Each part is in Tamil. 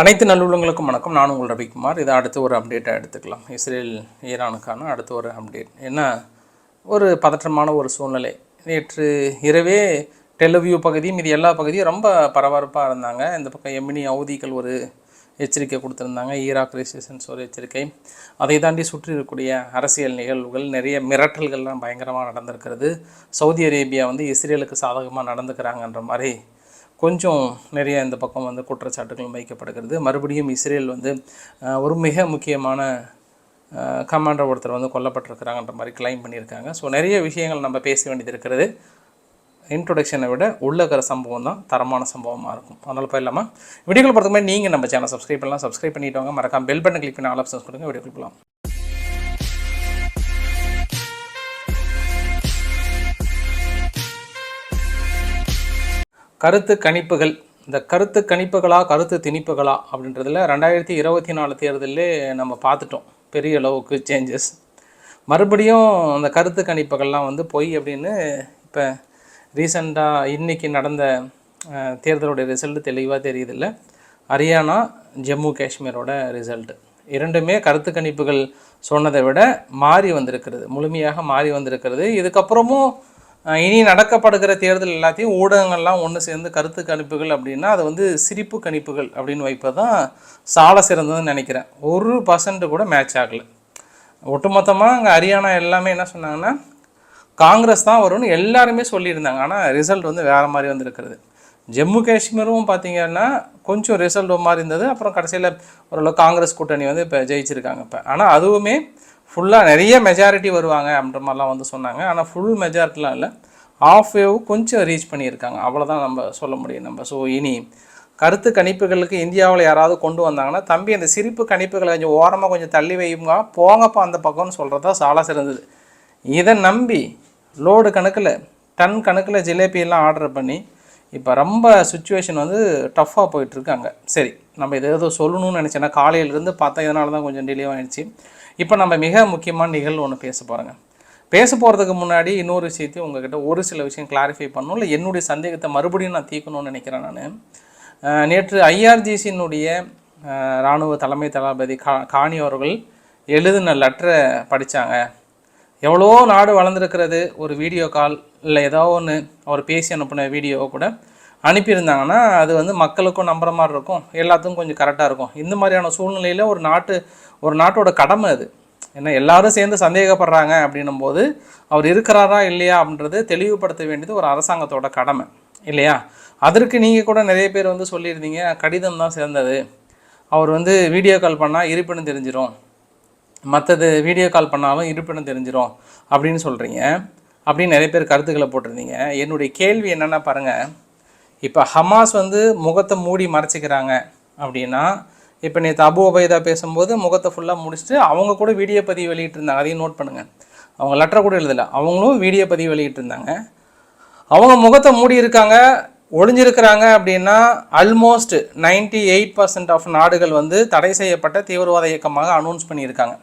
அனைத்து நல்லுள்ளங்களுக்கும் வணக்கம். நான் உங்கள் ரவிக்குமார். இதை அடுத்து ஒரு அப்டேட்டாக எடுத்துக்கலாம். இஸ்ரேல் ஈரானுக்கான அடுத்த ஒரு அப்டேட் என்ன? ஒரு பதற்றமான ஒரு சூழ்நிலை. நேற்று இரவே டெலவியூ பகுதி மீதி எல்லா பகுதியும் ரொம்ப பரபரப்பாக இருந்தாங்க. இந்த பக்கம் எமினி அவதிகள் ஒரு எச்சரிக்கை கொடுத்துருந்தாங்க. ஈராக் ரெசிஸ்டன்ஸ் ஒரு எச்சரிக்கை. அதை தாண்டி சுற்றி இருக்கக்கூடிய அரசியல் நிகழ்வுகள் நிறைய மிரட்டல்கள்லாம் பயங்கரமாக நடந்திருக்கிறது. சவுதி அரேபியா வந்து இஸ்ரேலுக்கு சாதகமாக நடந்துக்கிறாங்கன்ற மாதிரி கொஞ்சம் நிறைய இந்த பக்கம் வந்து குற்றச்சாட்டுகளும் வைக்கப்படுகிறது. மறுபடியும் இஸ்ரேல் வந்து ஒரு மிக முக்கியமான கமாண்டர் ஒருத்தர் வந்து கொல்லப்பட்டிருக்கிறாங்கன்ற மாதிரி கிளைம் பண்ணியிருக்காங்க. ஸோ நிறைய விஷயங்கள் நம்ம பேச வேண்டியது இருக்கிறது. இன்ட்ரொடக்ஷனை விட உள்ளக்கிற சம்பவம் தான் தரமான சம்பவமாக இருக்கும். அதனால் போயிடலாமா? வீடியோக்கள் பொறுத்த மாதிரி நீங்கள் நம்ம சேனல் சப்ஸ்கிரைப் பண்ணலாம். சப்ஸ்கிரைப் பண்ணிவிட்டு வாங்க மறக்காம பெல் பட்டன் கிளிக் பண்ணி ஆல் ஆப்ஷன்ஸ் கொடுங்க. வீடியோக்கள் போகலாம். கருத்து கணிப்புகள் இந்த கருத்து கணிப்புகளா கருத்து திணிப்புகளா அப்படின்றதுல ரெண்டாயிரத்தி இருபத்தி நாலு தேர்தலே நம்ம பார்த்துட்டோம். பெரிய அளவுக்கு சேஞ்சஸ் மறுபடியும் அந்த கருத்து கணிப்புகள்லாம் வந்து பொய் அப்படின்னு இப்போ ரீசண்டாக இன்றைக்கி நடந்த தேர்தலுடைய தேர்தலோட ரிசல்ட் தெளிவாக தெரியுதில்ல. ஹரியானா ஜம்மு காஷ்மீரோட ரிசல்ட் இரண்டுமே கருத்து கணிப்புகள் சொன்னதை விட மாறி வந்திருக்கிறது. முழுமையாக மாறி வந்திருக்கிறது. இதுக்கப்புறமும் இனி நடக்கப்படுகிற தேர்தல் எல்லாத்தையும் ஊடகங்கள்லாம் ஒன்று சேர்ந்து கருத்து கணிப்புகள் அப்படின்னா அது வந்து சிரிப்பு கணிப்புகள் அப்படின்னு வைப்பது தான் சால சிறந்ததுன்னு நினைக்கிறேன். ஒரு பர்சன்ட் கூட மேட்ச் ஆகலை. ஒட்டுமொத்தமாக அங்கே ஹரியானா எல்லாமே என்ன சொன்னாங்கன்னா காங்கிரஸ் தான் வரும்னு எல்லாருமே சொல்லியிருந்தாங்க. ஆனால் ரிசல்ட் வந்து வேறு மாதிரி வந்திருக்கிறது. ஜம்மு காஷ்மீரும் பார்த்தீங்கன்னா கொஞ்சம் ரிசல்ட் மாதிரி இருந்தது. அப்புறம் கடைசியில் ஓரளவு காங்கிரஸ் கூட்டணி வந்து இப்போ ஜெயிச்சிருக்காங்க இப்போ. ஆனால் அதுவுமே ஃபுல்லாக நிறைய மெஜாரிட்டி வருவாங்க அப்படின்ற மாதிரிலாம் வந்து சொன்னாங்க. ஆனால் ஃபுல் மெஜாரிட்டிலாம் இல்லை. ஆஃப் வேவ் கொஞ்சம் ரீச் பண்ணியிருக்காங்க. அவ்வளோதான் நம்ம சொல்ல முடியும் நம்ம. ஸோ இனி கருத்து கணிப்புகளுக்கு இந்தியாவில் யாராவது கொண்டு வந்தாங்கன்னா தம்பி அந்த சிரிப்பு கணிப்புகளை கொஞ்சம் ஓரமாக கொஞ்சம் தள்ளி வையுங்க. போங்கப்பா அந்த பக்கம்னு சொல்கிறது தான் சால சிறந்தது. இதை நம்பி லோடு கணக்கில் டன் கணக்கில் ஜிலேபியெல்லாம் ஆர்டர் பண்ணி இப்போ ரொம்ப சுச்சுவேஷன் வந்து டஃப்பாக போயிட்டுருக்காங்க சரி நம்ம இதை ஏதோ சொல்லணும்னு நினச்சேன்னா காலையிலேருந்து பார்த்தா இதனால தான் கொஞ்சம் டிலே ஆயிடுச்சு. இப்போ நம்ம மிக முக்கியமான நிகழ்வு ஒன்று பேச போகிறோங்க பேச போகிறதுக்கு முன்னாடி இன்னொரு விஷயத்தையும் உங்ககிட்ட ஒரு சில விஷயம் கிளாரிஃபை பண்ணணும். இல்லை என்னுடைய சந்தேகத்தை மறுபடியும் நான் தீர்க்கணும்னு நினைக்கிறேன் நான். நேற்று ஐஆர்ஜிசியினுடைய இராணுவ தலைமை தளபதி கா காணி அவர்கள் எழுதின லெட்டரை படித்தாங்க எவ்வளோ நாடு வளர்ந்துருக்கிறது ஒரு வீடியோ கால் இல்லை ஏதோ ஒன்று அவர் பேசி அனுப்பின வீடியோ கூட அனுப்பியிருந்தாங்கன்னா அது வந்து மக்களுக்கும் நம்புற மாதிரி இருக்கும். எல்லாத்துக்கும் கொஞ்சம் கரெக்டாக இருக்கும். இந்த மாதிரியான சூழ்நிலையில் ஒரு நாட்டு ஒரு நாட்டோட கடமை அது. ஏன்னா எல்லாரும் சேர்ந்து சந்தேகப்படுறாங்க அப்படின்னும் போது அவர் இருக்கிறாரா இல்லையா அப்படின்றது தெளிவுபடுத்த வேண்டியது ஒரு அரசாங்கத்தோட கடமை. இல்லையா? அதற்கு நீங்கள் கூட நிறைய பேர் வந்து சொல்லியிருந்தீங்க கடிதம் தான் சேர்ந்தது அவர் வந்து வீடியோ கால் பண்ணால் இருப்பிடம் தெரிஞ்சிடும் மற்றது வீடியோ கால் பண்ணாலும் இருப்பிடம் தெரிஞ்சிடும் அப்படின்னு சொல்கிறீங்க அப்படின்னு நிறைய பேர் கருத்துக்களை போட்டிருந்தீங்க. என்னுடைய கேள்வி என்னென்னா பாருங்கள் இப்போ ஹமாஸ் வந்து முகத்தை மூடி மறைச்சிக்கிறாங்க அப்படின்னா இப்போ நேற்று அபு உபைதா பேசும்போது முகத்தை ஃபுல்லாக முடிச்சுட்டு அவங்க கூட வீடியோ பதிவு வெளியிட்டிருந்தாங்க. அதையும் நோட் பண்ணுங்கள் அவங்க லெட்டர் கூட எழுதலை. அவங்களும் வீடியோ பதிவு வெளியிட்டிருந்தாங்க. அவங்க முகத்தை மூடி இருக்காங்க ஒளிஞ்சிருக்கிறாங்க அப்படின்னா ஆல்மோஸ்ட் 98% எயிட் பர்சன்ட் ஆஃப் நாடுகள் வந்து தடை செய்யப்பட்ட தீவிரவாத இயக்கமாக அனௌன்ஸ் பண்ணியிருக்காங்க.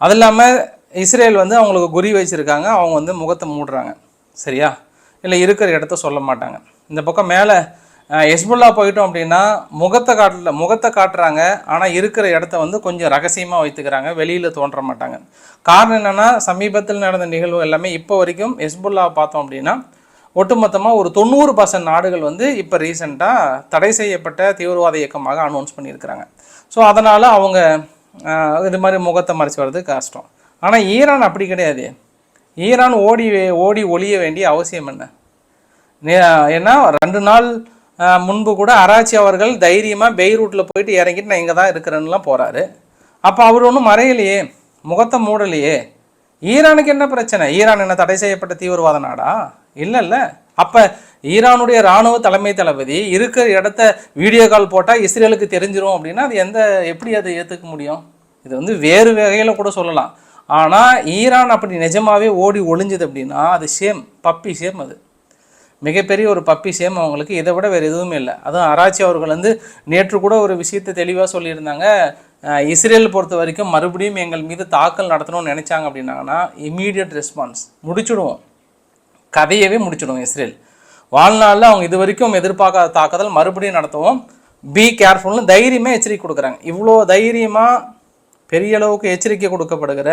அது இல்லாமல் இஸ்ரேல் வந்து அவங்களுக்கு குறி வச்சுருக்காங்க. அவங்க வந்து முகத்தை மூடுறாங்க. சரியா? இல்லை இருக்கிற இடத்த சொல்ல மாட்டாங்க. இந்த பக்கம் மேலே எஸ்புல்லா போயிட்டோம் அப்படின்னா முகத்தை காட்டல முகத்தை காட்டுறாங்க. ஆனால் இருக்கிற இடத்த வந்து கொஞ்சம் ரகசியமாக வைத்துக்கிறாங்க. வெளியில் தோன்ற மாட்டாங்க. காரணம் என்னென்னா சமீபத்தில் நடந்த நிகழ்வு எல்லாமே இப்போ வரைக்கும் எஸ்புல்லா பார்த்தோம் அப்படின்னா ஒட்டுமொத்தமாக ஒரு தொண்ணூறு பர்சன்ட் நாடுகள் வந்து இப்போ ரீசெண்டாக தடை செய்யப்பட்ட தீவிரவாத இயக்கமாக அனௌன்ஸ் பண்ணியிருக்கிறாங்க. ஸோ அதனால் அவங்க இது மாதிரி முகத்தை மறைச்சு வர்றது கஷ்டம். ஆனால் ஈரான் அப்படி கிடையாது. ஈரான் ஓடி ஓடி ஒளிய வேண்டிய அவசியம் என்ன? ஏன்னா ரெண்டு நாள் முன்பு கூட அராச்சி அவர்கள் தைரியமாக பெய்ரூட்டில் போயிட்டு இறங்கிட்டு நான் இங்கே தான் இருக்கிறேன்னுலாம் போகிறாரு அப்போ அவர் ஒன்றும் மறையலையே முகத்தை மூடலையே? ஈரானுக்கு என்ன பிரச்சனை? ஈரான் என்ன தடை செய்யப்பட்ட தீவிரவாத நாடா? இல்லைல்ல. அப்போ ஈரானுடைய இராணுவ தலைமை தளபதி இருக்கிற இடத்த வீடியோ கால் போட்டால் இஸ்ரேலுக்கு தெரிஞ்சிரும் அப்படின்னா அது எந்த எப்படி அதை ஏற்றுக்க முடியும்? இது வந்து வேறு வகையில் கூட சொல்லலாம். ஆனால் ஈரான் அப்படி நிஜமாகவே ஓடி ஒளிஞ்சுது அப்படின்னா அது சேம் பப்பி சேம் அது. மிகப்பெரிய ஒரு பப்பி சேம் அவங்களுக்கு. இதை விட வேறு எதுவுமே இல்லை. அதுவும் ஆராய்ச்சி அவர்கள் வந்து நேற்று கூட ஒரு விஷயத்தை தெளிவாக சொல்லியிருந்தாங்க. இஸ்ரேல் பொறுத்த வரைக்கும் மறுபடியும் எங்கள் மீது தாக்கல் நடத்தணும்னு நினச்சாங்க அப்படின்னாங்கன்னா இம்மீடியட் ரெஸ்பான்ஸ் முடிச்சுடுவோம். கதையவே முடிச்சிடுவோம் இஸ்ரேல். வாழ்நாளில் அவங்க இது வரைக்கும் எதிர்பார்க்காத தாக்குதல் மறுபடியும் நடத்துவோம். பி கேர்ஃபுல்னு தைரியமாக எச்சரிக்கை கொடுக்குறாங்க. இவ்வளோ தைரியமாக பெரிய அளவுக்கு எச்சரிக்கை கொடுக்கப்படுகிற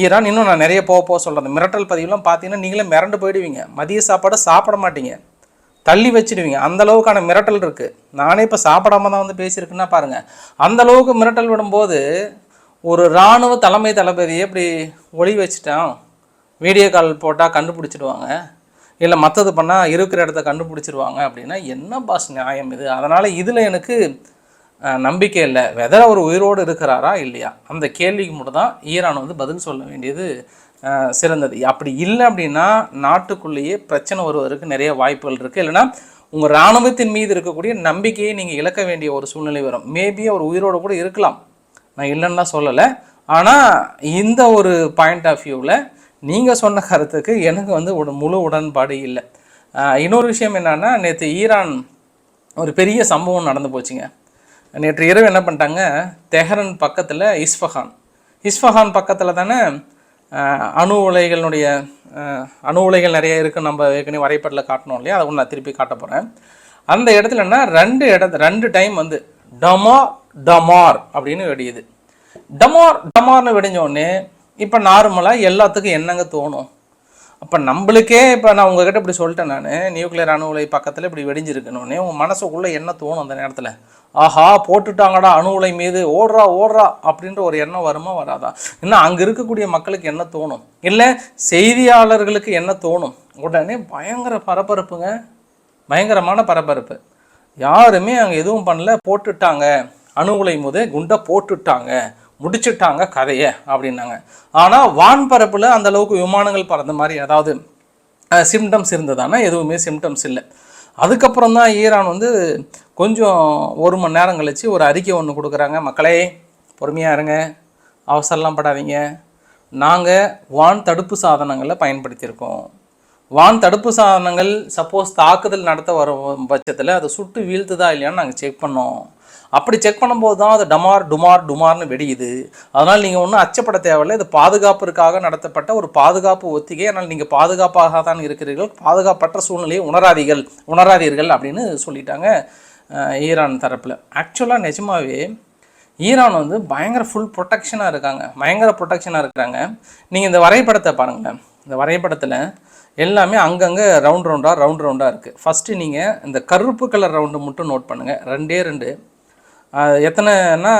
ஈரான் இன்னும் நான் நிறைய போக போக சொல்கிறேன் மிரட்டல் பதிவுலாம் பார்த்தீங்கன்னா நீங்களே மிரண்டு போயிடுவீங்க. மதிய சாப்பாடை சாப்பிட மாட்டீங்க. தள்ளி வச்சிடுவீங்க. அந்த அளவுக்கான மிரட்டல் இருக்குது நானே இப்போ சாப்பிடாம தான் வந்து பேசியிருக்குன்னா பாருங்கள் அந்த அளவுக்கு மிரட்டல் விடும்போது ஒரு இராணுவ தலைமை தளபதியை இப்படி ஒளி வச்சுட்டான். வீடியோ கால் போட்டால் கண்டுபிடிச்சிடுவாங்க. இல்லை மற்றது பண்ணால் இருக்கிற இடத்த கண்டுபிடிச்சிருவாங்க அப்படின்னா என்ன பாஸ் நியாயம் இது? அதனால் இதில் எனக்கு நம்பிக்கை இல்லை. வெதர் அவர் உயிரோடு இருக்கிறாரா இல்லையா? அந்த கேள்விக்கு மட்டும் தான் ஈரான் வந்து பதில் சொல்ல வேண்டியது சிறந்தது. அப்படி இல்லை அப்படின்னா நாட்டுக்குள்ளேயே பிரச்சனை வருவதற்கு நிறைய வாய்ப்புகள் இருக்குது இல்லைன்னா உங்கள் இராணுவத்தின் மீது இருக்கக்கூடிய நம்பிக்கையை நீங்கள் இழக்க வேண்டிய ஒரு சூழ்நிலை வரும். மேபி அவர் உயிரோடு கூட இருக்கலாம். நான் இல்லைன்னா சொல்லலை. ஆனால் இந்த ஒரு பாயிண்ட் ஆஃப் வியூவில் நீங்கள் சொன்ன கருத்துக்கு எனக்கு வந்து உட முழு உடன்பாடு இல்லை. இன்னொரு விஷயம் என்னென்னா நேற்று ஈரான் ஒரு பெரிய சம்பவம் நடந்து போச்சுங்க. நேற்று இரவு என்ன பண்ணிட்டாங்க? தெஹரன் பக்கத்தில் இஸ்ஃபஹான். இஸ்ஃபஹான் பக்கத்தில் தானே அணு உலைகளுடைய அணு உலைகள் நிறைய இருக்குது நம்ம ஏற்கனவே வரைபடத்தில் காட்டணும் இல்லையா? அதை ஒன்று நான் திருப்பி காட்ட போகிறேன் அந்த இடத்துலன்னா ரெண்டு இடத்து ரெண்டு டைம் வந்து டமார் டமார் அப்படின்னு வெடியுது. டமார் டமார்னு வெடிஞ்ச உடனே இப்போ நார்மலாக எல்லாத்துக்கும் என்னங்க தோணும்? அப்போ நம்மளுக்கே இப்போ நான் உங்ககிட்ட இப்படி சொல்லிட்டேன் நான் நியூக்ளியர் அணு உலை பக்கத்தில் இப்படி வெடிஞ்சிருக்கணுன்னே உங்கள் மனசுக்குள்ளே என்ன தோணும் அந்த நேரத்தில்? ஆஹா போட்டுட்டாங்கடா அணு உலை மீது ஓடுறா ஓடுறா அப்படின்ற ஒரு எண்ணம் வருமா வராதா? இன்னும் அங்கே இருக்கக்கூடிய மக்களுக்கு என்ன தோணும்? இல்லை செய்தியாளர்களுக்கு என்ன தோணும்? உடனே பயங்கர பரபரப்புங்க. பயங்கரமான பரபரப்பு. யாருமே அங்கே எதுவும் பண்ணல. போட்டுட்டாங்க. அணு உலை முத குண்டை போட்டுட்டாங்க. முடிச்சுட்டாங்க கதையை அப்படின்னாங்க. ஆனால் வான்பரப்பில் அந்த அளவுக்கு விமானங்கள் பறந்த மாதிரி அதாவது சிம்டம்ஸ் இருந்ததானா எதுவுமே சிம்டம்ஸ் இல்லை. அதுக்கப்புறம் தான் ஈரான் வந்து கொஞ்சம் ஒரு மணி நேரம் கழித்து ஒரு அறிக்கை ஒன்று கொடுக்குறாங்க. மக்களே பொறுமையாக இருங்க. அவசரம்லாம் படாதீங்க. நாங்கள் வான் தடுப்பு சாதனங்களை பயன்படுத்தியிருக்கோம். வான் தடுப்பு சாதனங்கள் சப்போஸ் தாக்குதல் நடத்த வரும் பட்சத்தில் அதை சுட்டு வீழ்த்துதா இல்லையான்னு நாங்கள் செக் பண்ணோம். அப்படி செக் பண்ணும்போது தான் அது டமார் டுமார் டுமார்னு வெடியுது. அதனால் நீங்கள் ஒன்றும் அச்சப்பட தேவையில்லை. இது பாதுகாப்பிற்காக நடத்தப்பட்ட ஒரு பாதுகாப்பு ஒத்திகை. ஆனால் நீங்கள் பாதுகாப்பாக தான் இருக்கிறீர்கள். பாதுகாப்பற்ற சூழ்நிலையை உணராதீர்கள். உணராதீர்கள் அப்படின்னு சொல்லிட்டாங்க. ஈரான் தரப்பில். ஆக்சுவலாக நிஜமாவே ஈரான் வந்து பயங்கர ஃபுல் ப்ரொடெக்ஷனாக இருக்காங்க. பயங்கர ப்ரொடெக்ஷனாக இருக்கிறாங்க நீங்கள் இந்த வரைபடத்தை பாருங்களேன். இந்த வரைபடத்தில் எல்லாமே அங்கங்கே ரவுண்ட் ரவுண்டாக ரவுண்ட் ரவுண்டாக இருக்குது ஃபஸ்ட்டு நீங்கள் இந்த கருப்பு கலர் ரவுண்டு மட்டும் நோட் பண்ணுங்கள் ரெண்டே ரெண்டு. ஆஹ் எத்தனைன்னா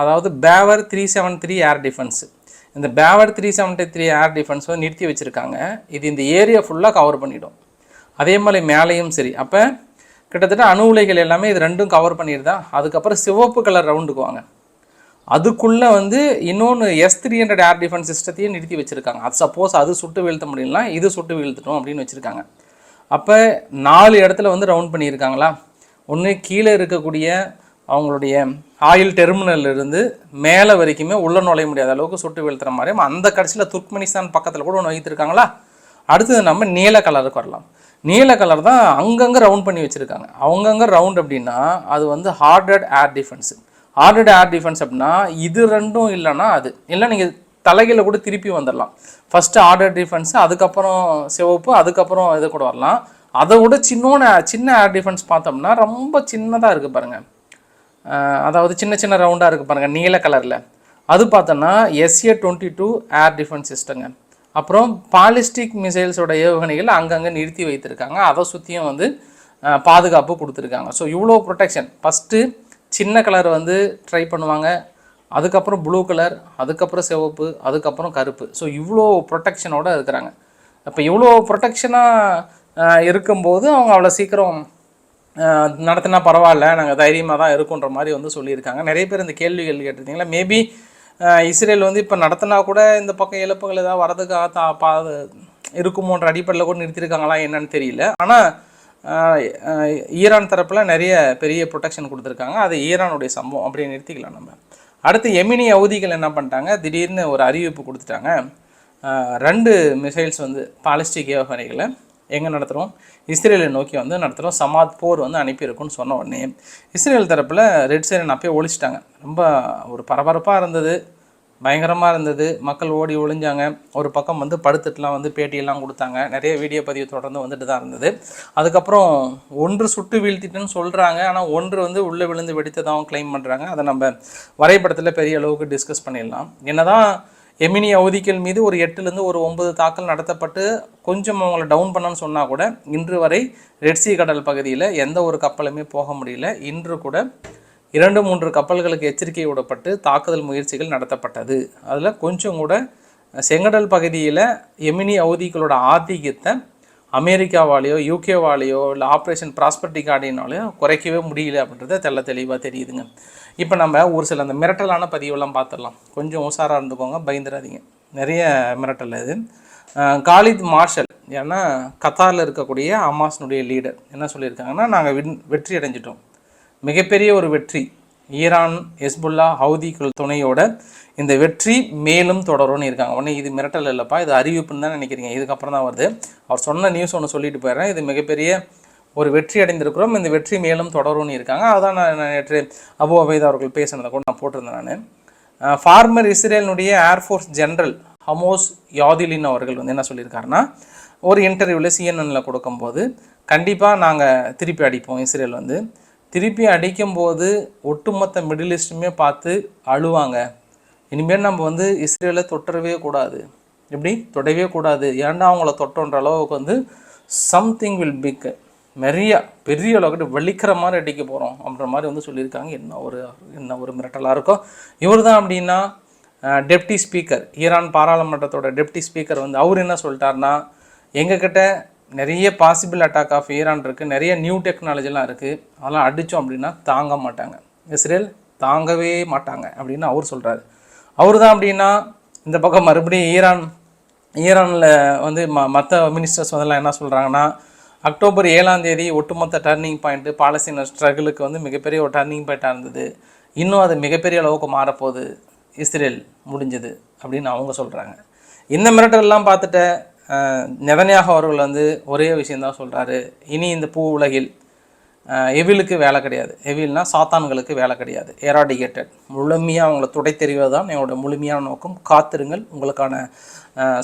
அதாவது Bavar three seven three air defence இந்த Bavar three seventy three air defence வந்து நிறுத்தி வச்சுருக்காங்க. இது இந்த ஏரியா ஃபுல்லாக கவர் பண்ணிடும். அதே மாதிரி மேலேயும் சரி. அப்போ கிட்டத்தட்ட அணு உலைகள் எல்லாமே இது ரெண்டும் கவர் பண்ணியிருந்தா அதுக்கப்புறம் சிவப்பு கலர் ரவுண்டுக்கு வாங்க. அதுக்குள்ளே வந்து இன்னொன்று S three hundred air defence சிஸ்டத்தையும் நிறுத்தி வச்சுருக்காங்க. அது சப்போஸ் அது சுட்டு வீழ்த்த முடியலனா இது சுட்டு வீழ்த்துட்டோம் அப்படின்னு வச்சுருக்காங்க. அப்போ நாலு இடத்துல வந்து ரவுண்ட் பண்ணியிருக்காங்களா? ஒன்று கீழே இருக்கக்கூடிய அவங்களுடைய ஆயில் டெர்மினல்லிருந்து மேலே வரைக்குமே உள்ள நுழைய முடியாத அளவுக்கு சுட்டு வீழ்த்துற மாதிரி அந்த கடைசியில் துர்க்மெனிஸ்தான் பக்கத்தில் கூட ஒன்று வைத்திருக்காங்களா? அடுத்தது நம்ம நீல கலருக்கு வரலாம். நீல கலர் தான் அங்கங்கே ரவுண்ட் பண்ணி வச்சுருக்காங்க. அவங்கங்க ரவுண்ட் அப்படின்னா அது வந்து hardened air defence hardened air defence அப்படின்னா இது ரெண்டும் இல்லைன்னா அது. இல்லை நீங்கள் தலைகீழ கூட திருப்பி வந்துடலாம். ஃபஸ்ட்டு ஆர்டர் டிஃபென்ஸு அதுக்கப்புறம் சிவப்பு அதுக்கப்புறம் இது கூட வரலாம். அதை விட சின்னோன சின்ன ஏர் டிஃபென்ஸ் பார்த்தோம்னா ரொம்ப சின்னதாக இருக்குது பாருங்கள் அதாவது சின்ன சின்ன ரவுண்டாக இருக்குது பாருங்கள் நீல கலரில் அது பார்த்தோன்னா S A twenty two air defence சிஸ்டங்க அப்புறம் பாலிஸ்டிக் மிசைல்ஸோட ஏவுகணைகள் அங்கங்கே நிறுத்தி வைத்திருக்காங்க. அதை சுற்றியும் வந்து பாதுகாப்பு கொடுத்துருக்காங்க. ஸோ இவ்வளோ ப்ரொடெக்ஷன் ஃபஸ்ட்டு சின்ன கலர் வந்து ட்ரை பண்ணுவாங்க. அதுக்கப்புறம் ப்ளூ கலர் அதுக்கப்புறம் சிவப்பு அதுக்கப்புறம் கருப்பு. ஸோ இவ்வளோ ப்ரொடெக்ஷனோடு இருக்கிறாங்க. அப்போ இவ்வளோ ப்ரொடெக்ஷனாக இருக்கும்போது அவங்க அவ்வளோ சீக்கிரம் நடத்தினா பரவாயில்ல. நாங்கள் தைரியமாக தான் இருக்குன்ற மாதிரி வந்து சொல்லியிருக்காங்க. நிறைய பேர் இந்த கேள்விகள் கேட்டிருந்தீங்களா? மேபி இஸ்ரேல் வந்து இப்போ நடத்தினா கூட இந்த பக்கம் இழப்புகள் ஏதாவது வரதுக்காக தா பா இருக்குமோன்ற அடிப்படையில் கூட நிறுத்தியிருக்காங்களா என்னன்னு தெரியல. ஆனால் ஈரான் தரப்பில் நிறைய பெரிய ப்ரொடெக்ஷன் கொடுத்துருக்காங்க. அது ஈரானுடைய சம்பவம். அப்படியே நிறுத்திக்கலாம் நம்ம. அடுத்து எமினி அவதிகள் என்ன பண்ணிட்டாங்க? திடீர்னு ஒரு அறிவிப்பு கொடுத்துட்டாங்க. ரெண்டு மிசைல்ஸ் வந்து பாலிஸ்டிக் ஏவுகணைகளை எங்கே நடத்துகிறோம் இஸ்ரேலை நோக்கி வந்து நடத்துகிறோம் சமாத் போர் வந்து அனுப்பியிருக்குன்னு சொன்ன உடனே இஸ்ரேல் தரப்பில் ரெட் சைரன் அப்பயே ஒழிச்சிட்டாங்க. ரொம்ப ஒரு பரபரப்பாக இருந்தது. பயங்கரமாக இருந்தது. மக்கள் ஓடி ஒளிஞ்சாங்க. ஒரு பக்கம் வந்து படுத்துட்டுலாம் வந்து பேட்டியெல்லாம் கொடுத்தாங்க. நிறைய வீடியோ பதிவு தொடர்ந்து வந்துட்டு தான் இருந்தது. அதுக்கப்புறம் ஒன்று சுட்டு வீழ்த்திட்டுன்னு சொல்கிறாங்க ஆனால் ஒன்று வந்து உள்ளே விழுந்து வெடித்ததாகவும் கிளைம் பண்ணுறாங்க அதை நம்ம வரைபடத்தில் பெரிய அளவுக்கு டிஸ்கஸ் பண்ணிடலாம். என்னதான் எமினி அவதிகள் மீது ஒரு எட்டுலேருந்து ஒரு ஒன்பது தாக்கல் நடத்தப்பட்டு கொஞ்சம் அவங்கள டவுன் பண்ணணும்னு சொன்னால் கூட இன்று வரை ரெட்சி கடல் பகுதியில் எந்த ஒரு கப்பலுமே போக முடியல. இன்று கூட இரண்டு மூன்று கப்பல்களுக்கு எச்சரிக்கை விடப்பட்டு தாக்குதல் முயற்சிகள் நடத்தப்பட்டது. அதில் கொஞ்சம் கூட செங்கடல் பகுதியில் எமினி அவதிகளோட ஆதிக்கத்தை அமெரிக்காவாலேயோ யூகேவாலேயோ இல்லை ஆப்ரேஷன் ப்ராஸ்பர்ட்டி கார்டினாலேயோ குறைக்கவே முடியல அப்படின்றத தெள்ள தெளிவாக தெரியுதுங்க. இப்போ நம்ம ஒரு சில அந்த மிரட்டலான பதிவெல்லாம் பார்த்துடலாம் கொஞ்சம் உஷாராக இருந்துக்கோங்க பயந்துடாதீங்க. நிறைய மிரட்டல் இது காலித் மார்ஷல் ஏன்னா கத்தாரில் இருக்கக்கூடிய அமாஸ்னுடைய லீடர் என்ன சொல்லியிருக்காங்கன்னா நாங்கள் வின் வெற்றி அடைஞ்சிட்டோம். மிகப்பெரிய ஒரு வெற்றி. ஈரான் ஹெஸ்புல்லா ஹவுதிகள் துணையோட இந்த வெற்றி மேலும் தொடரும்னு இருக்காங்க. உடனே இது மிரட்டல் இல்லைப்பா இது அறிவிப்புன்னு தான் நினைக்கிறீங்க. இதுக்கப்புறம் தான் வருது. அவர் சொன்ன நியூஸ் ஒன்று சொல்லிட்டு போயிடுறேன். இது மிகப்பெரிய ஒரு வெற்றி அடைந்திருக்கிறோம். இந்த வெற்றி மேலும் தொடரும்னு இருக்காங்க. அதான் நான் நேற்று அபு அபைத் அவர்கள் பேசினதை கூட நான் போட்டிருந்தேன் நான். ஃபார்மர் இஸ்ரேலினுடைய ஏர்ஃபோர்ஸ் ஜென்ரல் ஹமோஸ் யாதிலின் அவர்கள் வந்து என்ன சொல்லியிருக்காருன்னா ஒரு இன்டர்வியூவில் சிஎன்என்ல கொடுக்கும்போது கண்டிப்பாக நாங்கள் திருப்பி அடிப்போம் இஸ்ரேல் வந்து. திருப்பி அடிக்கும்போது ஒட்டுமொத்த மிடில் ஈஸ்ட்டுமே பார்த்து அழுவாங்க. இனிமேல் நம்ம வந்து இஸ்ரேலை தொட்டரவே கூடாது. எப்படி? தொடவே கூடாது. ஏன்னா அவங்கள தொட்டோன்ற அளவுக்கு வந்து சம்திங் வில் பிக் நிறைய பெரிய அளவுக்கு வலிக்கிற மாதிரி அடிக்க போகிறோம் அப்படின்ற மாதிரி வந்து சொல்லியிருக்காங்க. என்ன ஒரு என்ன ஒரு மிரட்டலாக இருக்கும். இவர் தான் அப்படின்னா டெப்டி ஸ்பீக்கர் ஈரான் பாராளுமன்றத்தோட டெப்டி ஸ்பீக்கர் வந்து அவர் என்ன சொல்லிட்டாருன்னா எங்ககிட்ட நிறைய பாசிபிள் அட்டாக் ஆஃப் ஈரான் இருக்குது நிறைய நியூ டெக்னாலஜிலாம் இருக்குது அதெல்லாம் அடித்தோம் அப்படின்னா தாங்க மாட்டாங்க. இஸ்ரேல் தாங்கவே மாட்டாங்க அப்படின்னு அவர் சொல்கிறாரு அவர் தான் அப்படின்னா இந்த பக்கம் மறுபடியும் ஈரான் ஈரானில் வந்து ம மற்ற மினிஸ்டர்ஸ் அதெல்லாம் என்ன சொல்கிறாங்கன்னா அக்டோபர் ஏழாம் தேதி ஒட்டுமொத்த டர்னிங் பாயிண்ட்டு பாலஸ்தீன ஸ்ட்ரகிளுக்கு வந்து மிகப்பெரிய ஒரு டர்னிங் பாயிண்ட்டாக இருந்தது. இன்னும் அது மிகப்பெரிய அளவுக்கு மாறப்போகுது. இஸ்ரேல் முடிஞ்சது அப்படின்னு அவங்க சொல்கிறாங்க இந்த மிரட்டல்லாம் பார்த்துட்ட நெதன்யாக அவர்கள் வந்து ஒரே விஷயந்தான் சொல்கிறாரு இனி இந்த பூ உலகில் எவிலுக்கு வேலை கிடையாது. எவில்னா சாத்தான்களுக்கு வேலை கிடையாது. எராடிகேட்டட் முழுமையாக அவங்களை துடை தெரிவது தான் என்னோடய முழுமையான நோக்கம். காத்திருங்கள். உங்களுக்கான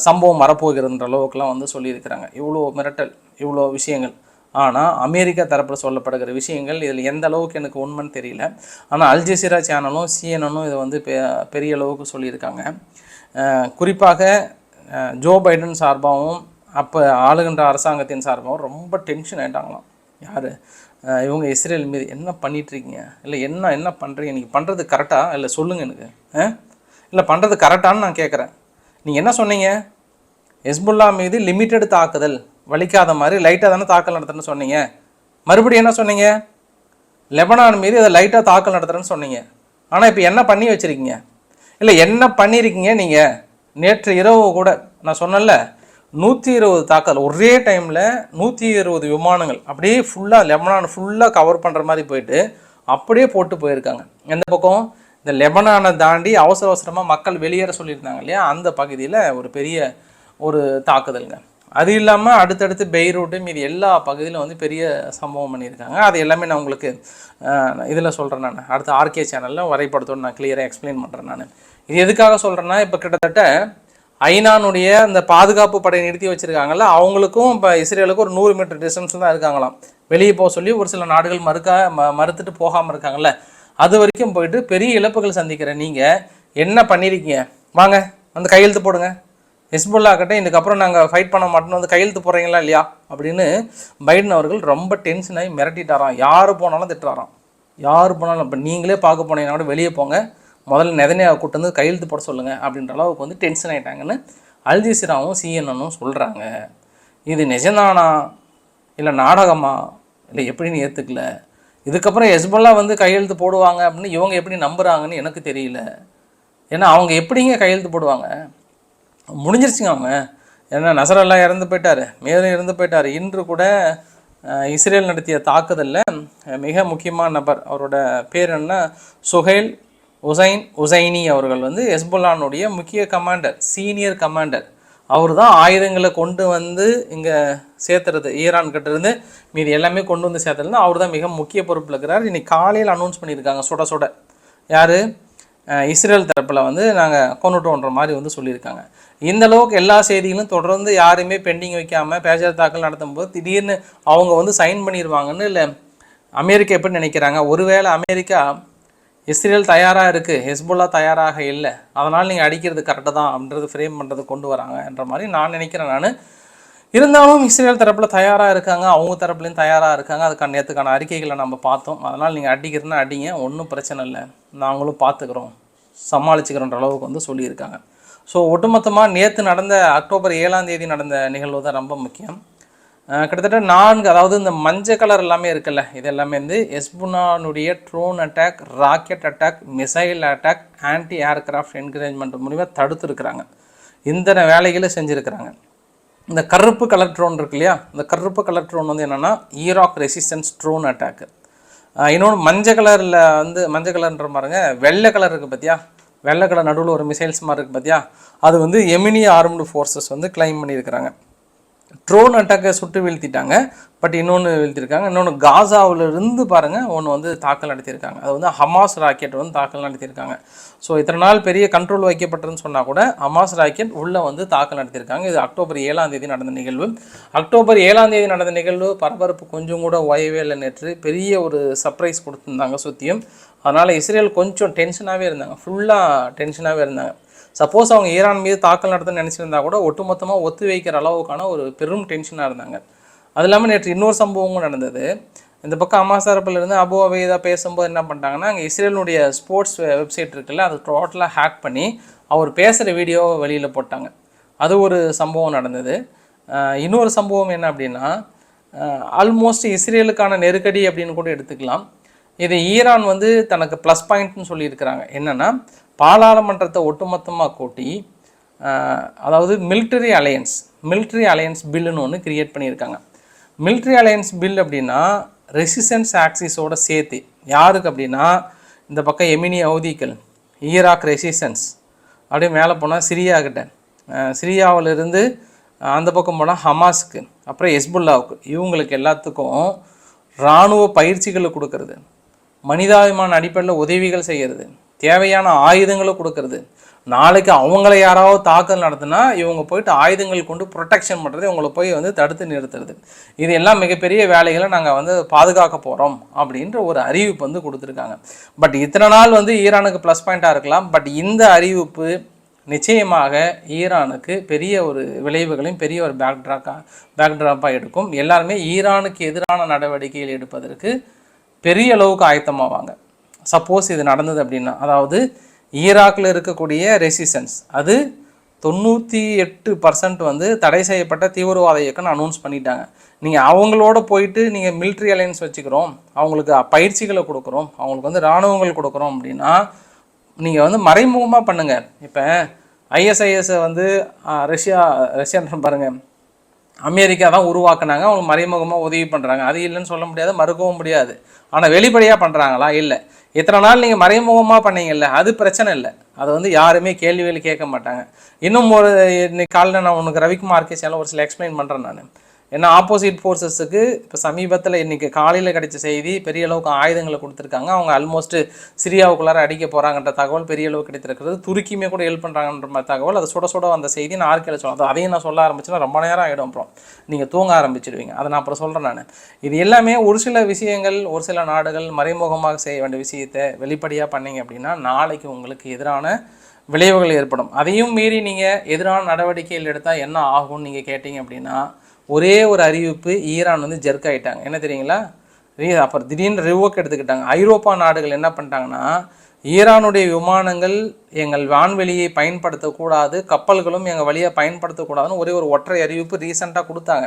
சம்பவம் வரப்போகிறன்ற அளவுக்குலாம் வந்து சொல்லியிருக்கிறாங்க. இவ்வளோ மிரட்டல் இவ்வளோ விஷயங்கள். ஆனால் அமெரிக்கா தரப்பில் சொல்லப்படுகிற விஷயங்கள் இதில் எந்த அளவுக்கு எனக்கு உண்மைன்னு தெரியல. ஆனால் அல்ஜசீரா சேனலும் சிஎன்எனும் இதை வந்து பெ பெரிய அளவுக்கு சொல்லியிருக்காங்க. குறிப்பாக ஜோ பைடன் சார்பாகவும் அப்போ ஆளுகின்ற அரசாங்கத்தின் சார்பாகவும் ரொம்ப டென்ஷன் ஆகிட்டாங்களாம் யார்? இவங்க இஸ்ரேல் மீது என்ன பண்ணிகிட்ருக்கீங்க இல்லை என்ன என்ன பண்ணுறீங்க நீங்கள் பண்ணுறது கரெக்டாக இல்லை சொல்லுங்கள் எனக்கு. ஆ இல்லை பண்ணுறது கரெக்டான்னு நான் கேட்குறேன் நீங்கள் என்ன சொன்னீங்க? ஹெஸ்புல்லா மீது லிமிட்டெட் தாக்குதல் வலிக்காத மாதிரி லைட்டாக தானே தாக்கல் நடத்துறேன்னு சொன்னீங்க. மறுபடியும் என்ன சொன்னீங்க? லெபனான் மீது இதை லைட்டாக தாக்கல் நடத்துறேன்னு சொன்னீங்க. ஆனால் இப்போ என்ன பண்ணி வச்சுருக்கீங்க? இல்லை என்ன பண்ணியிருக்கீங்க நீங்கள் நேற்று இரவு கூட நான் சொன்னேன்ல நூற்றி இருபது தாக்கல் ஒரே டைமில் நூற்றி இருபது விமானங்கள் அப்படியே ஃபுல்லாக லெபனான் ஃபுல்லாக கவர் பண்ணுற மாதிரி போயிட்டு அப்படியே போட்டு போயிருக்காங்க. எந்த பக்கம்? இந்த லெபனானை தாண்டி அவசர அவசரமாக மக்கள் வெளியேற சொல்லியிருந்தாங்க இல்லையா? அந்த பகுதியில் ஒரு பெரிய ஒரு தாக்குதலுங்க. அது இல்லாமல் அடுத்தடுத்து பெய்ரூட்டு மீதி எல்லா பகுதியிலும் வந்து பெரிய சம்பவம் பண்ணியிருக்காங்க. அது எல்லாமே நான் உங்களுக்கு இதில் சொல்கிறேன் நான். அடுத்த ஆர்கே சேனலில் வரைபடத்தோடு நான் கிளியராக எக்ஸ்பிளைன் பண்ணுறேன் நான். இது எதுக்காக சொல்கிறேன்னா இப்போ கிட்டத்தட்ட ஐநானுடைய அந்த பாதுகாப்பு படை நிறுத்தி வச்சுருக்காங்கல்ல அவங்களுக்கும் இப்போ இஸ்ரேலுக்கும் ஒரு நூறு மீட்டர் டிஸ்டன்ஸில் தான் இருக்காங்களாம். வெளியே போக சொல்லி ஒரு சில நாடுகள் மறுக்கா ம மறுத்துட்டு போகாமல் இருக்காங்கல்ல. அது வரைக்கும் போயிட்டு பெரிய இழப்புகள் சந்திக்கிற நீங்கள் என்ன பண்ணியிருக்கீங்க வாங்க வந்து கையெழுத்து போடுங்க. ஹிஸ்புல்லா கிட்ட இதுக்கப்புறம் நாங்கள் ஃபைட் பண்ண மாட்டோம்னு வந்து கையெழுத்து போடுறீங்களா இல்லையா? அப்படின்னு பைடன் அவர்கள் ரொம்ப டென்ஷன் ஆகி மிரட்டிட்டாராம். யார் போனாலும் திட்டுறாராம். யார் போனாலும் இப்போ நீங்களே பார்க்க போனீங்கன்னா கூட வெளியே போங்க. முதல்ல நெதனையாக கூட்டு வந்து கையெழுத்து போட சொல்லுங்கள் அப்படின்ற அளவுக்கு வந்து டென்ஷன் ஆகிட்டாங்கன்னு அல்ஜிசிராவும் சிஎன்என்னும் சொல்கிறாங்க இது நிஜந்தானா? இல்லை நாடகமா? இல்லை எப்படின்னு ஏற்றுக்கல இதுக்கப்புறம் எஸ்பல்லா வந்து கையெழுத்து போடுவாங்க அப்படின்னு இவங்க எப்படி நம்புகிறாங்கன்னு எனக்கு தெரியல. ஏன்னா அவங்க எப்படிங்க கையெழுத்து போடுவாங்க? முடிஞ்சிருச்சுங்க அவங்க. ஏன்னா நசரல்லா இறந்து போயிட்டார். மேலும் இறந்து போயிட்டார். இன்று கூட இஸ்ரேல் நடத்திய தாக்குதலில் மிக முக்கியமான நபர். அவரோட பேர் என்ன? சுஹைல் உசைன் உசைனி அவர்கள் வந்து ஹெஸ்புல்லானுடைய முக்கிய கமாண்டர் சீனியர் கமாண்டர். அவர் தான் ஆயுதங்களை கொண்டு வந்து இங்கே சேர்த்துறது ஈரான் இருந்து மீதி எல்லாமே கொண்டு வந்து சேர்த்துறது அவர் தான் மிக முக்கிய பொறுப்பில் இருக்கிறார். இன்றைக்கி காலையில் அனௌன்ஸ் பண்ணியிருக்காங்க சுட சுட. யார்? இஸ்ரேல் தரப்பில் வந்து நாங்கள் கொண்டுட்டோன்ற மாதிரி வந்து சொல்லியிருக்காங்க. இந்த அளவுக்கு எல்லா செய்திகளும் தொடர்ந்து யாருமே பெண்டிங் வைக்காமல் பேஜர் தாக்கல் நடத்தும்போது திடீர்னு அவங்க வந்து சைன் பண்ணிடுவாங்கன்னு இல்லை அமெரிக்கா எப்படி நினைக்கிறாங்க? ஒருவேளை அமெரிக்கா இஸ்ரேல் தயாராக இருக்குது ஹெஸ்புல்லா தயாராக இல்லை. அதனால் நீங்கள் அடிக்கிறது கரெக்டு தான் அப்படின்றது ஃப்ரேம் பண்ணுறது கொண்டு வராங்கன்ற மாதிரி நான் நினைக்கிறேன் நான். இருந்தாலும் இஸ்ரேல் தரப்பில் தயாராக இருக்காங்க அவங்க தரப்புலையும் தயாராக இருக்காங்க. அதுக்கான நேற்றுக்கான அறிக்கைகளை நம்ம பார்த்தோம். அதனால் நீங்கள் அடிக்கிறதுனா அடிங்க ஒன்றும் பிரச்சனை இல்லை. நாங்களும் பார்த்துக்குறோம். சமாளிச்சுக்கிறோன்ற அளவுக்கு வந்து சொல்லியிருக்காங்க. ஸோ ஒட்டுமொத்தமாக நேற்று நடந்த அக்டோபர் ஏழாம் தேதி நடந்த நிகழ்வு தான் ரொம்ப முக்கியம். கிட்டத்தட்ட நான்கு அதாவது இந்த மஞ்சள் கலர் எல்லாமே இருக்குல்ல இது எல்லாமே வந்து எஸ்புனானுடைய drone attack rocket attack missile attack anti aircraft encouragement மூலிமா தடுத்துருக்குறாங்க. இந்த வேலைகளை செஞ்சுருக்கிறாங்க. இந்த கருப்பு கலர் ட்ரோன் இருக்கு இல்லையா இந்த கருப்பு கலர் ட்ரோன் வந்து என்னென்னா ஈராக் ரெசிஸ்டன்ஸ் ட்ரோன் அட்டாக்கு இன்னொன்று மஞ்சள் கலரில் வந்து மஞ்சள் கலர்ன்ற பாருங்க வெள்ளை கலர் இருக்குது பார்த்தியா வெள்ளை கலர் நடுவில் ஒரு மிசைல்ஸ் மாதிரி இருக்குது பார்த்தியா அது வந்து எமினி ஆர்ம்டு ஃபோர்ஸஸ் வந்து கிளைம் பண்ணியிருக்கிறாங்க. ட்ரோன் அட்டாக்கை சுட்டு வீழ்த்திட்டாங்க. பட் இன்னொன்று வீழ்த்திருக்காங்க. இன்னொன்று காசாவிலிருந்து பாருங்கள் ஒன்று வந்து தாக்கல் நடத்தியிருக்காங்க. அது வந்து ஹமாஸ் ராக்கெட் வந்து தாக்கல் நடத்தியிருக்காங்க. ஸோ இத்தனை நாள் பெரிய கண்ட்ரோல் வைக்கப்பட்டிருன்னு சொன்னால் கூட ஹமாஸ் ராக்கெட் உள்ளே வந்து தாக்கல் நடத்தியிருக்காங்க. இது அக்டோபர் ஏழாம் தேதி நடந்த நிகழ்வு. அக்டோபர் ஏழாம் தேதி நடந்த நிகழ்வு பரபரப்பு கொஞ்சம் கூட ஓயவே இல்லை நேற்று. பெரிய ஒரு சர்ப்ரைஸ் கொடுத்துருந்தாங்க சுற்றியும் அதனால் இஸ்ரேல் கொஞ்சம் டென்ஷனாகவே இருந்தாங்க. ஃபுல்லாக டென்ஷனாகவே இருந்தாங்க. சப்போஸ் அவங்க ஈரான் மீது தாக்கல் நடத்த நினச்சிருந்தா கூட ஒட்டுமொத்தமாக ஒத்து வைக்கிற அளவுக்கான ஒரு பெரும் டென்ஷனாக இருந்தாங்க. அது இல்லாமல் நேற்று இன்னொரு சம்பவமும் நடந்தது. இந்த பக்கம் அம்மா இருந்து அபு அபேதா பேசும்போது என்ன பண்ணிட்டாங்கன்னா அங்கே இஸ்ரேலுடைய ஸ்போர்ட்ஸ் வெப்சைட் இருக்குல்ல அதை டோட்டலாக ஹேக் பண்ணி அவர் பேசுகிற வீடியோ வெளியில் போட்டாங்க. அது ஒரு சம்பவம் நடந்தது. இன்னொரு சம்பவம் என்ன அப்படின்னா ஆல்மோஸ்ட் இஸ்ரேலுக்கான நெருக்கடி அப்படின்னு கூட எடுத்துக்கலாம். இது ஈரான் வந்து தனக்கு ப்ளஸ் பாயிண்ட்னு சொல்லியிருக்கிறாங்க. என்னென்னா பாராளுமன்றத்தை ஒட்டுமொத்தமாக கூட்டி அதாவது மிலிட்டரி அலையன்ஸ் மிலிட்ரி அலையன்ஸ் பில்லுன்னு ஒன்று கிரியேட் பண்ணியிருக்காங்க. மிலிட்ரி அலையன்ஸ் பில் அப்படின்னா ரெசிஸ்டன்ஸ் ஆக்சிஸோட சேர்த்து யாருக்கு அப்படின்னா இந்த பக்கம் எமினி ஹவுதிகள் ஈராக் ரெசிஸ்டன்ஸ் அப்படியே மேலே போனால் சிரியாக்கிட்ட சிரியாவிலிருந்து அந்த பக்கம் போனால் ஹமாஸ்க்கு அப்புறம் எஸ்புல்லாவுக்கு இவங்களுக்கு எல்லாத்துக்கும் இராணுவ பயிற்சிகளை கொடுக்கறது மனிதாபிமான அடிப்படையில் உதவிகள் செய்கிறது. தேவையான ஆயுதங்களும் கொடுக்கறது. நாளைக்கு அவங்கள யாராவது தாக்கல் நடத்தினா இவங்க போயிட்டு ஆயுதங்கள் கொண்டு ப்ரொடெக்ஷன் பண்ணுறது இவங்களை போய் வந்து தடுத்து நிறுத்துறது. இது எல்லாம் மிகப்பெரிய வேலைகளை நாங்கள் வந்து பாதுகாக்க போகிறோம் அப்படின்ற ஒரு அறிவிப்பு வந்து கொடுத்துருக்காங்க. பட் இத்தனை நாள் வந்து ஈரானுக்கு ப்ளஸ் பாயிண்ட்டாக இருக்கலாம். பட் இந்த அறிவிப்பு நிச்சயமாக ஈரானுக்கு பெரிய ஒரு விளைவுகளையும் பெரிய ஒரு பேக்ட்ராக்காக பேக்ட்ராப்பாக எடுக்கும். எல்லாருமே ஈரானுக்கு எதிரான நடவடிக்கைகள் எடுப்பதற்கு பெரிய அளவுக்கு ஆயத்தமாவாங்க. சப்போஸ் இது நடந்தது அப்படின்னா அதாவது ஈராக்கில் இருக்கக்கூடிய ரெசிஸ்டன்ஸ் அது தொண்ணூற்றி எட்டு பர்சன்ட் வந்து தடை செய்யப்பட்ட தீவிரவாத இயக்கம்னு அனௌன்ஸ் பண்ணிட்டாங்க. நீங்கள் அவங்களோட போயிட்டு நீங்கள் மிலிட்ரி அலையன்ஸ் வச்சுக்கிறோம் அவங்களுக்கு பயிற்சிகளை கொடுக்குறோம் அவங்களுக்கு வந்து இராணுவங்கள் கொடுக்குறோம் அப்படின்னா நீங்கள் வந்து மறைமுகமாக பண்ணுங்கள் இப்போ ஐஎஸ்ஐஎஸை வந்து ரஷ்யா ரஷ்யான்னு பாருங்கள் அமெரிக்கா தான் உருவாக்குனாங்க. அவங்க மறைமுகமாக உதவி பண்ணுறாங்க அது இல்லைன்னு சொல்ல முடியாது மறுக்கவும் முடியாது. ஆனால் வெளிப்படையாக பண்ணுறாங்களா இல்லை. இத்தனை நாள் நீங்கள் மறைமுகமாக பண்ணீங்கல்ல அது பிரச்சனை இல்லை. அது வந்து யாருமே கேள்விகள் கேட்க மாட்டாங்க. இன்னும் ஒரு இன்னைக்கு காலையில் நான் உனக்கு ரவிக்குமார் கேசியால் ஒரு சில எக்ஸ்பிளைன் பண்ணுறேன் நான். ஏன்னா ஆப்போசிட் ஃபோர்ஸஸுக்கு இப்போ சமீபத்தில் இன்னைக்கு காலையில் கிடைச்ச செய்தி பெரிய அளவுக்கு ஆயுதங்களை கொடுத்துருக்காங்க. அவங்க ஆல்மோஸ்ட் சிரியாவுக்குள்ளார அடிக்க போகிறாங்கன்ற தகவல் பெரிய அளவுக்கு கிடைத்திருக்கிறது. துருக்கியுமே கூட ஹெல்ப் பண்ணுறாங்கன்ற மாதிரி தகவல். அது சுட சுட வந்த செய்தி. நான் ஆர்கையில் சொல்லலாம் அதையும் நான் சொல்ல ஆரம்பிச்சுன்னா ரொம்ப நேரம் ஆகிடும் அப்புறம். நீங்கள் தூங்க ஆரம்பிச்சிடுவீங்க அதை நான் அப்புறம் சொல்கிறேன் நான். இது எல்லாமே ஒரு சில விஷயங்கள் ஒரு சில நாடுகள் மறைமுகமாக செய்ய வேண்டிய விஷயத்தை வெளிப்படையாக பண்ணீங்க அப்படின்னா நாளைக்கு உங்களுக்கு எதிரான விளைவுகள் ஏற்படும். அதையும் மீறி நீங்கள் எதிரான நடவடிக்கைகள் எடுத்தால் என்ன ஆகும்னு நீங்கள் கேட்டிங்க அப்படின்னா ஒரே ஒரு அறிவிப்பு ஈரான் வந்து ஜெர்க் ஆகிட்டாங்க என்ன தெரியுங்களா? ரீ அப்புறம் திடீர்னு ரிவோக் எடுத்துக்கிட்டாங்க. ஐரோப்பா நாடுகள் என்ன பண்ணிட்டாங்கன்னா ஈரானுடைய விமானங்கள் எங்கள் வான்வெளியை பயன்படுத்தக்கூடாது கப்பல்களும் எங்கள் வழியை பயன்படுத்தக்கூடாதுன்னு ஒரே ஒரு ஒற்றை அறிவிப்பு ரீசெண்டாக கொடுத்தாங்க.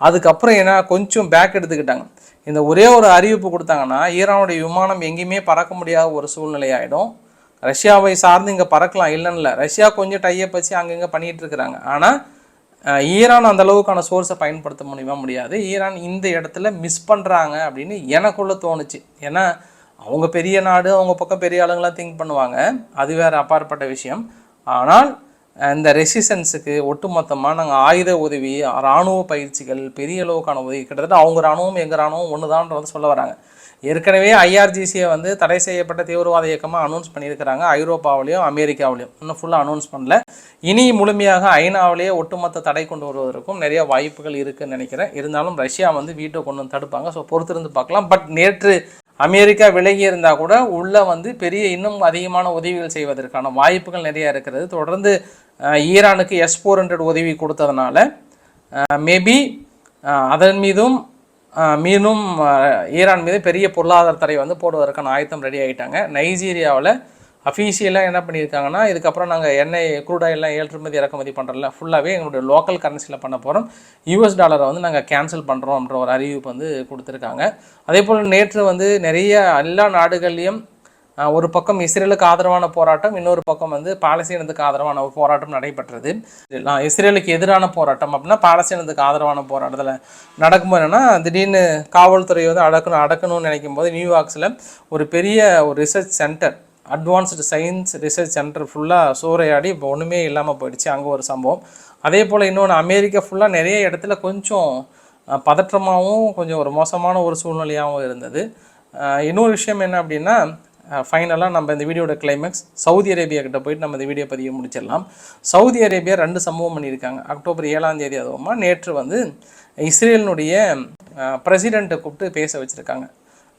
அதுக்கப்புறம் என்ன கொஞ்சம் பேக் எடுத்துக்கிட்டாங்க. இந்த ஒரே ஒரு அறிவிப்பு கொடுத்தாங்கன்னா ஈரானுடைய விமானம் எங்கேயுமே பறக்க முடியாத ஒரு சூழ்நிலை ஆகிடும் ரஷ்யாவை சார்ந்து இங்கே பறக்கலாம் இல்லைன்னு இல்லை ரஷ்யா கொஞ்சம் டையப் வச்சு அங்கங்கே பண்ணிகிட்டு இருக்கிறாங்க. ஆனால் ஈரான் அந்த அளவுக்கான சோர்ஸை பயன்படுத்த முடியுமா முடியாது. ஈரான் இந்த இடத்துல மிஸ் பண்ணுறாங்க அப்படின்னு எனக்குள்ளே தோணுச்சு. ஏன்னா அவங்க பெரிய நாடு அவங்க பக்கம் பெரிய ஆளுங்களாம் திங்க் பண்ணுவாங்க. அது வேற அப்பாற்பட்ட விஷயம். ஆனால் இந்த ரெசிஸ்டன்ஸுக்கு ஒட்டுமொத்தமாக நாங்கள் ஆயுத உதவி இராணுவ பயிற்சிகள் பெரிய அளவுக்கான உதவி கிட்டத்தட்ட அவங்க இராணுவம் எங்கள் இராணுவம் ஒன்று சொல்ல வராங்க. ஏற்கனவே ஐஆர்ஜிசியை வந்து தடை செய்யப்பட்ட தீவிரவாத இயக்கமாக அனௌன்ஸ் பண்ணியிருக்கிறாங்க. ஐரோப்பாவிலையும் அமெரிக்காவிலையும். இன்னும் ஃபுல்லாக அனௌன்ஸ் பண்ணல. இனி முழுமையாக ஐநாவிலேயே ஒட்டுமொத்த தடை கொண்டு வருவதற்கும் நிறைய வாய்ப்புகள் இருக்குன்னு நினைக்கிறேன். இருந்தாலும் ரஷ்யா வந்து வீட்டை கொண்டு வந்து தடுப்பாங்க. ஸோ பொறுத்திருந்து பார்க்கலாம். பட் நேற்று அமெரிக்கா விலகி இருந்தால் கூட உள்ளே வந்து பெரிய இன்னும் அதிகமான உதவிகள் செய்வதற்கான வாய்ப்புகள் நிறைய இருக்கிறது. தொடர்ந்து ஈரானுக்கு எஸ் ஃபோர் ஹண்ட்ரட் உதவி கொடுத்ததுனால மேபி அதன் மீதும் மீண்டும் ஈரான் மீது பெரிய பொருளாதார தடை வந்து போடுவதற்கான ஆயத்தம் ரெடி ஆகிட்டாங்க. நைஜீரியாவில் அஃபீஷியலாக என்ன பண்ணியிருக்காங்கன்னா இதுக்கப்புறம் நாங்கள் எண்ணெய் க்ரூட் ஆயிலாம் ஏற்றுமதி இறக்குமதி பண்ணுறல ஃபுல்லாகவே எங்களுடைய லோக்கல் கரன்சியில் பண்ண போகிறோம் யூஎஸ் டாலரை வந்து நாங்கள் கேன்சல் பண்ணுறோம் அப்படின்ற ஒரு அறிவிப்பு வந்து கொடுத்துருக்காங்க. அதே போல் நேற்று வந்து நிறைய எல்லா நாடுகள்லேயும் ஒரு பக்கம் இஸ்ரேலுக்கு ஆதரவான போராட்டம் இன்னொரு பக்கம் வந்து பாலஸ்தீனத்துக்கு ஆதரவான ஒரு போராட்டம் நடைபெற்றது. நான் இஸ்ரேலுக்கு எதிரான போராட்டம் அப்படின்னா பாலஸ்தீனத்துக்கு ஆதரவான போராட்டத்தில் நடக்கும்போது என்னென்னா திடீர்னு காவல்துறை வந்து அடக்கணும் அடக்கணும்னு நினைக்கும் போது நியூயார்க்ஸில் ஒரு பெரிய ஒரு research centre advanced science research centre ஃபுல்லாக சூறையாடி இப்போ ஒன்றுமே இல்லாமல் போயிடுச்சு அங்கே ஒரு சம்பவம். அதே போல் இன்னொன்று அமெரிக்கா ஃபுல்லாக நிறைய இடத்துல கொஞ்சம் பதற்றமாகவும் கொஞ்சம் ஒரு மோசமான ஒரு சூழ்நிலையாகவும் இருந்தது. இன்னொரு விஷயம் என்ன அப்படின்னா ஃபைனலாக நம்ம இந்த வீடியோட கிளைமேக்ஸ் சவுதி அரேபியா கிட்ட போயிட்டு நம்ம இந்த வீடியோ பதிவு முடிச்சிடலாம். சவுதி அரேபியா ரெண்டு சம்பவம் பண்ணியிருக்காங்க. அக்டோபர் ஏழாம் தேதி அதுவுமா நேற்று வந்து இஸ்ரேலினுடைய பிரசிடெண்ட்டை கூப்பிட்டு பேச வச்சுருக்காங்க.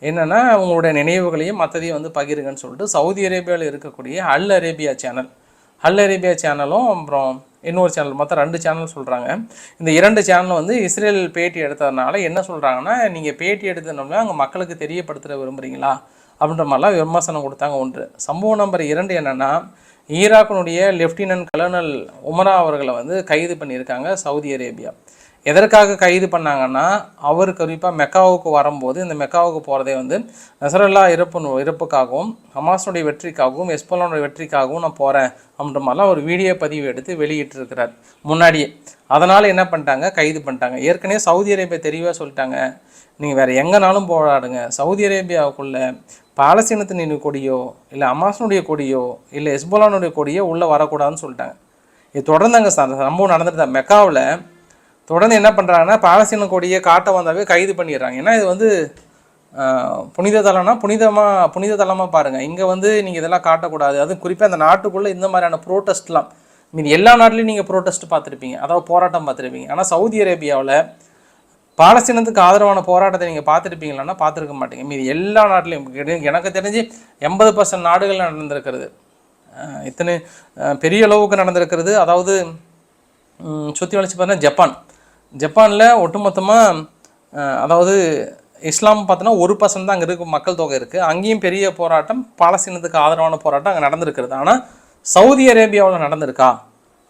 என்னென்னா அவங்களுடைய நினைவுகளையும் மற்றதையும் வந்து பகிருங்கன்னு சொல்லிட்டு சவுதி அரேபியாவில் இருக்கக்கூடிய Al Arabiya channel. Al Arabiya சேனலும் அப்புறம் இன்னொரு சேனல் மொத்தம் ரெண்டு சேனல் சொல்கிறாங்க இந்த இரண்டு சேனலும் வந்து இஸ்ரேல் பேட்டி எடுத்ததுனால என்ன சொல்கிறாங்கன்னா நீங்கள் பேட்டி எடுத்ததுனால அங்கே மக்களுக்கு தெரியப்படுத்த விரும்புகிறீங்களா அப்படின்ற மாதிரிலாம் விமர்சனம் கொடுத்தாங்க ஒன்று. சம்பவம் நம்பர் இரண்டு என்னென்னா ஈராக்கினுடைய லெஃப்டினன்ட் கலர்னல் உமரா அவர்களை வந்து கைது பண்ணியிருக்காங்க சவுதி அரேபியா. எதற்காக கைது பண்ணாங்கன்னா அவர் குறிப்பாக மெக்காவுக்கு வரும்போது இந்த மெக்காவுக்கு போகிறதே வந்து நசரல்லா இறப்பு இறப்புக்காகவும் ஹமாஸனுடைய வெற்றிக்காகவும் எஸ்போலனுடைய வெற்றிக்காகவும் நான் போகிறேன் அப்படின்ற மாதிரிலாம் ஒரு வீடியோ பதிவு எடுத்து வெளியிட்டிருக்கிறார் முன்னாடியே. அதனால் என்ன பண்ணிட்டாங்க? கைது பண்ணிட்டாங்க. ஏற்கனவே சவுதி அரேபியா தெளிவாக சொல்லிட்டாங்க. நீங்கள் வேறு எங்கேனாலும் போராடுங்க. சவுதி அரேபியாவுக்குள்ள பாலஸ்தீனத்தின் கொடியோ இல்லை அமாசனுடைய கொடியோ இல்லை எஸ்போலானுடைய கொடியோ உள்ளே வரக்கூடாதுன்னு சொல்லிட்டாங்க. இது தொடர்ந்து அங்கே சம்பவம் நடந்துட்டு தான். மெக்காவில் தொடர்ந்து என்ன பண்ணுறாங்கன்னா பாலஸ்தீன கொடியை காட்ட வந்தாவே கைது பண்ணிடுறாங்க. ஏன்னா இது வந்து புனித தலம்னா புனிதமாக புனித தலமாக பாருங்கள் இங்கே வந்து நீங்கள் இதெல்லாம் காட்டக்கூடாது. அது குறிப்பாக அந்த நாட்டுக்குள்ளே இந்த மாதிரியான ப்ரோட்டஸ்ட்லாம் மீன் எல்லா நாட்டிலையும் நீங்கள் ப்ரோட்டஸ்ட் பார்த்துருப்பீங்க. அதாவது போராட்டம் பார்த்துருப்பீங்க. ஆனால் சவுதி அரேபியாவில் பாலஸ்தீனத்துக்கு ஆதரவான போராட்டத்தை நீங்கள் பார்த்துருப்பீங்களான்னா பார்த்துருக்க மாட்டீங்க. மீதி எல்லா நாட்டிலையும். எனக்கு தெரிஞ்சு எண்பது பர்சன்ட் நாடுகள் நடந்திருக்கிறது. இத்தனை பெரிய அளவுக்கு நடந்திருக்கிறது. அதாவது சுற்றி வளைச்சு பார்த்தீங்கன்னா ஜப்பான். ஜப்பானில் ஒட்டுமொத்தமாக அதாவது இஸ்லாம் பார்த்தோன்னா ஒரு பர்சன்ட் தான் அங்கே இருக்க மக்கள் தொகை இருக்குது அங்கேயும் பெரிய போராட்டம் பாலஸ்தீனத்துக்கு ஆதரவான போராட்டம் அங்கே நடந்திருக்கிறது. ஆனால் சவுதி அரேபியாவில் நடந்திருக்கா?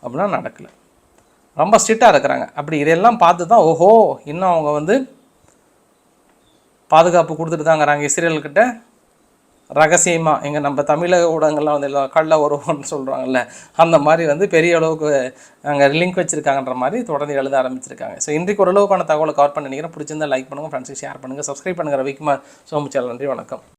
அப்படின்னா நடக்கலை. ரொம்ப ஸ்ட்ரிக்டாக இருக்கிறாங்க. அப்படி இதையெல்லாம் பார்த்து தான் ஓஹோ இன்னும் அவங்க வந்து பாதுகாப்பு கொடுத்துட்டு தாங்கிறாங்க இஸ்ரேல்கிட்ட. ரகசியமாக எங்கள் நம்ம தமிழக ஊடகங்கள்லாம் வந்து கள்ள உறவுன்னு சொல்கிறாங்கல்ல அந்த மாதிரி வந்து பெரிய அளவுக்கு அங்கே லிங்க் வச்சுருக்காங்கன்ற மாதிரி தொடர்ந்து எழுத ஆரம்பிச்சிருக்காங்க. ஸோ இன்றைக்கு ஓரளவுக்கான தகவலை கவர் பண்ணி நினைக்கிறேன். பிடிச்சிருந்தா லைக் பண்ணுங்கள் ஃப்ரெண்ட்ஸுக்கு ஷேர் பண்ணுங்கள் சப்ஸ்கிரைப் பண்ணுங்கள் ரவிக்குமார் சோமுச்சால் நன்றி வணக்கம்.